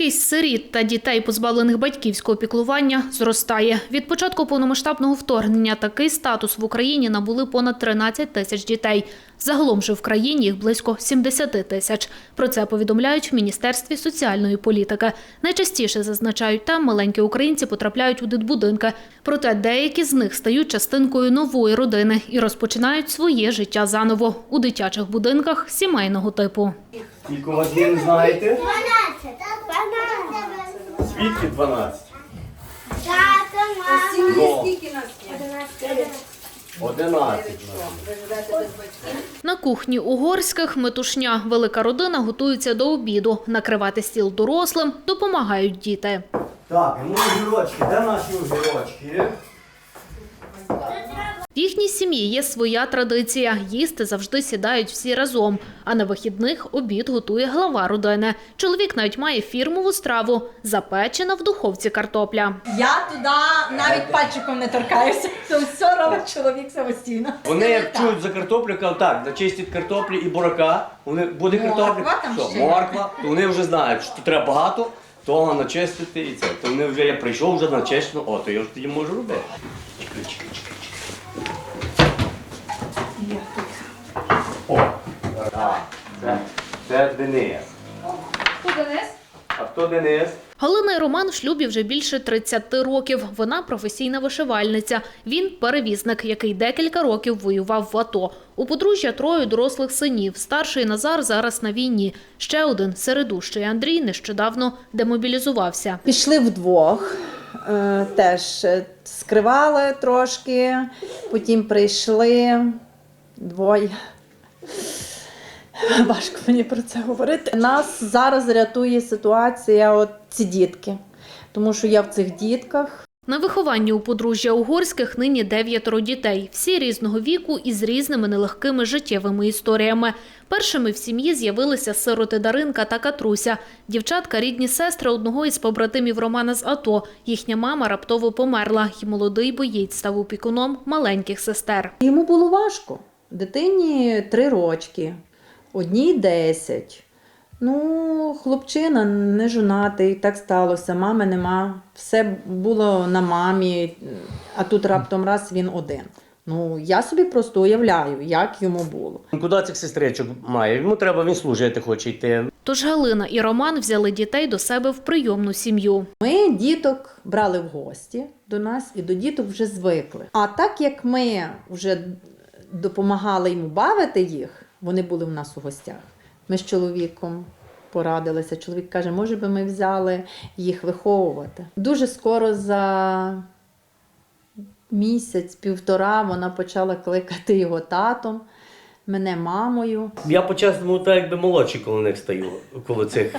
Кількість сиріт та дітей, позбавлених батьківського піклування, зростає. Від початку повномасштабного вторгнення такий статус в Україні набули понад 13 тисяч дітей. Загалом же в країні їх близько 70 тисяч. Про це повідомляють в Міністерстві соціальної політики. Найчастіше зазначають, там маленькі українці потрапляють у дитбудинки. Проте деякі з них стають частинкою нової родини і розпочинають своє життя заново у дитячих будинках сімейного типу. Скільки у вас є, знаєте? 12. 12. Звідки 12? Тато, мама. Ну, Скільки нас є? 11. Ви живете без батьків? На кухні угорських метушня велика родина готується до обіду. Накривати стіл дорослим допомагають діти. Так, ну огірочки, де наші огірочки? В їхній сім'ї є своя традиція. Їсти завжди сідають всі разом. А на вихідних обід готує глава родини. Чоловік навіть має фірмову страву запечена в духовці картопля. Я туди навіть пальчиком не торкаюся. Це все робить чоловік самостійно. Вони як чують за картоплю, кажуть, так, начистять картоплі і бурака, вони буде Морква картопля, там що, ще. морква, то вони вже знають, що треба багато, того начистити і це. То вони вже, я прийшов вже начищено, о, то я ж тоді можу робити. Чекай, чекай, чекай, чекай. О, так, це, це Денис. Хто Денис? Галина і Роман в шлюбі вже більше 30 років. Вона професійна вишивальниця. Він перевізник, який декілька років воював в АТО. У подружжя троє дорослих синів. Старший Назар зараз на війні. Ще один середущий Андрій нещодавно демобілізувався. Пішли вдвох, е, теж е, скривали трошки, потім прийшли двоє. Важко мені про це говорити. Нас зараз рятує ситуація, от ці дітки, тому що я в цих дітках. На вихованні у подружжя угорських нині дев'ятеро дітей, всі різного віку і з різними нелегкими життєвими історіями. Першими в сім'ї з'явилися сироти Даринка та Катруся. Дівчатка – рідні сестри одного із побратимів Романа з АТО. Їхня мама раптово померла, і молодий боєць став опікуном маленьких сестер. Йому було важко. Дитині три рочки, одній десять. Ну, хлопчина не жонатий, так сталося, мами нема. Все було на мамі, а тут раптом раз він один. Ну, я собі просто уявляю, як йому було. Куди цих сестричок має? Йому треба, він служити хоче йти. Тож Галина і Роман взяли дітей до себе в прийомну сім'ю. Ми діток брали в гості до нас і до діток вже звикли. А так як ми вже допомагали йому бавити їх, вони були в нас у гостях. Ми з чоловіком порадилися. Чоловік каже, може би ми взяли їх виховувати. Дуже скоро за місяць, півтора вона почала кликати його татом, мене мамою. Я по-чесному так якби молодший коло них стаю, коло цих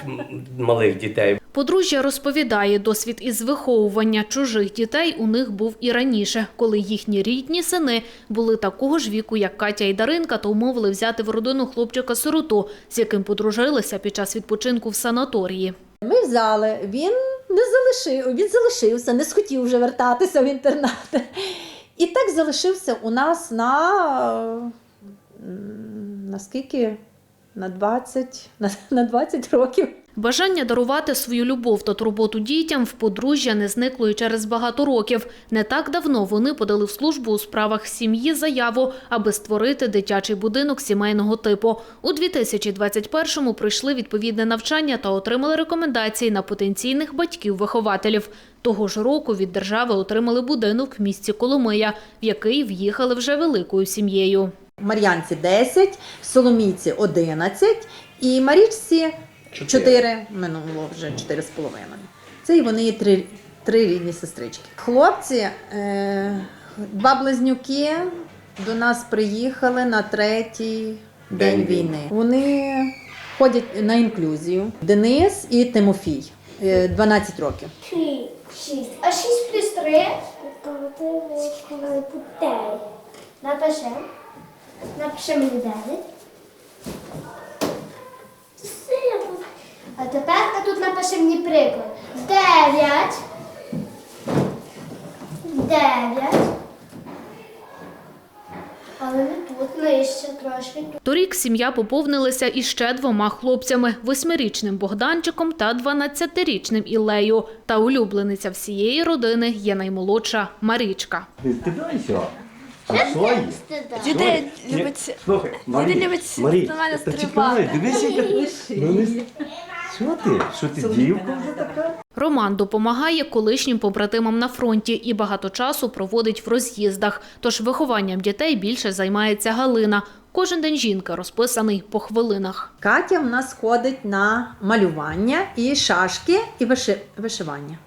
малих дітей. Подружжя розповідає, досвід із виховування чужих дітей у них був і раніше, коли їхні рідні сини були такого ж віку, як Катя і Даринка, то умовили взяти в родину хлопчика-сироту, з яким подружилися під час відпочинку в санаторії. Ми взяли, він не залишив, він залишився, не схотів вже вертатися в інтернат. І так залишився у нас на, м, на скільки? На 20, на, на 20 років. Бажання дарувати свою любов та турботу дітям в подружжя не зникло і через багато років. Не так давно вони подали в службу у справах сім'ї заяву, аби створити дитячий будинок сімейного типу. У 2021-му пройшли відповідне навчання та отримали рекомендації на потенційних батьків-вихователів. Того ж року від держави отримали будинок в місті Коломия, в який в'їхали вже великою сім'єю. Мар'янці 10, Соломійці 11 і Марічці 4, минуло вже 4,5. Це і вони є три, три рідні сестрички. Хлопці, е, два близнюки до нас приїхали на третій день, День війни. війни. Вони ходять на інклюзію. Денис і Тимофій, е, 12 років. Шість. А шість плюс три? Путей. Напишемо. Напишемо дев'ять. А тепер тут напишемо мені приклад. Дев'ять. Дев'ять. Але не тут, нижче трошки. Торік сім'я поповнилася іще двома хлопцями – восьмирічним Богданчиком та 12-річним Ілею. Та улюблениця всієї родини є наймолодша Марічка. Ти дайся. Діти любить. Слухай, Марі, Марі, та чекай, дивись, яка ти. Ну, ти? Що ти, дівка вже така? Роман допомагає колишнім побратимам на фронті і багато часу проводить в роз'їздах. Тож вихованням дітей більше займається Галина. Кожен день жінка розписаний по хвилинах. Катя в нас ходить на малювання і шашки, і вишивання.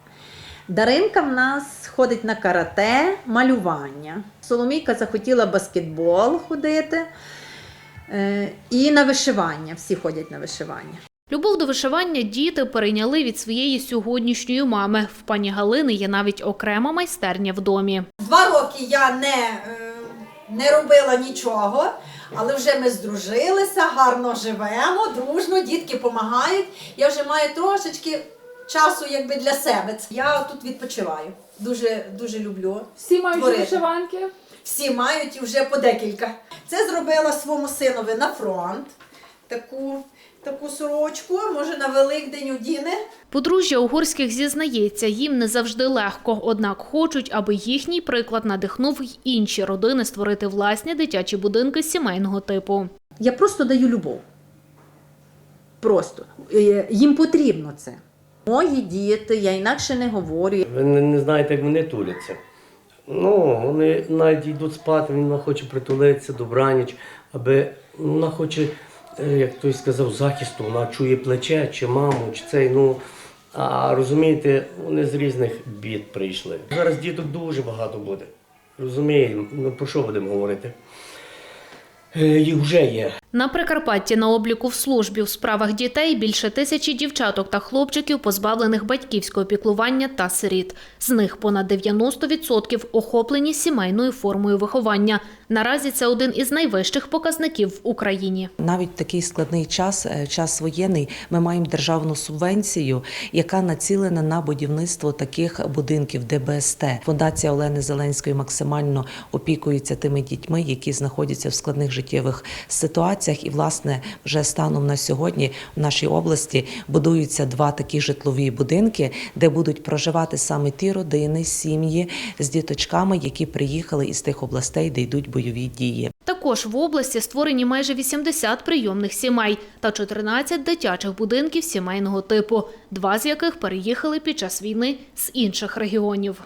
Даринка в нас ходить на карате, малювання. Соломійка захотіла баскетбол ходити е, і на вишивання. Всі ходять на вишивання. Любов до вишивання діти перейняли від своєї сьогоднішньої мами. В пані Галини є навіть окрема майстерня в домі. Два роки я не, е, не робила нічого, але вже ми здружилися, гарно живемо, дружно, дітки допомагають. Я вже маю трошечки часу якби для себе. Я тут відпочиваю. Дуже, дуже люблю. Всі мають Творити. вишиванки. Всі мають і вже по декілька. Це зробила своєму синові на фронт. Таку, таку сорочку, може на Великдень одіне. Подружжя Угорських зізнається, їм не завжди легко, однак хочуть, аби їхній приклад надихнув й інші родини створити власні дитячі будинки сімейного типу. Я просто даю любов. Просто. Е, Їм потрібно це. Мої діти, я інакше не говорю. Ви не, не знаєте, як вони туляться. Ну, вони навіть йдуть спати, вона хоче притулитися, добраніч, аби вона хоче, як хтось сказав, захисту, вона чує плече, чи маму, чи цей. Ну, а розумієте, вони з різних бід прийшли. Зараз діток дуже багато буде. Розуміємо, ну про що будемо говорити? Е, Їх вже є. На Прикарпатті на обліку в службі в справах дітей більше тисячі дівчаток та хлопчиків, позбавлених батьківського піклування та сиріт. З них понад 90% охоплені сімейною формою виховання. Наразі це один із найвищих показників в Україні. Навіть такий складний час, е, час воєнний, ми маємо державну субвенцію, яка націлена на будівництво таких будинків ДБСТ. Фундація Олени Зеленської максимально опікується тими дітьми, які знаходяться в складних життєвих ситуаціях. І, власне, вже станом на сьогодні в нашій області будуються два такі житлові будинки, де будуть проживати саме ті родини, сім'ї з діточками, які приїхали із тих областей, де йдуть бойові дії. Також в області створені майже 80 прийомних сімей та 14 дитячих будинків сімейного типу, два з яких переїхали під час війни з інших регіонів.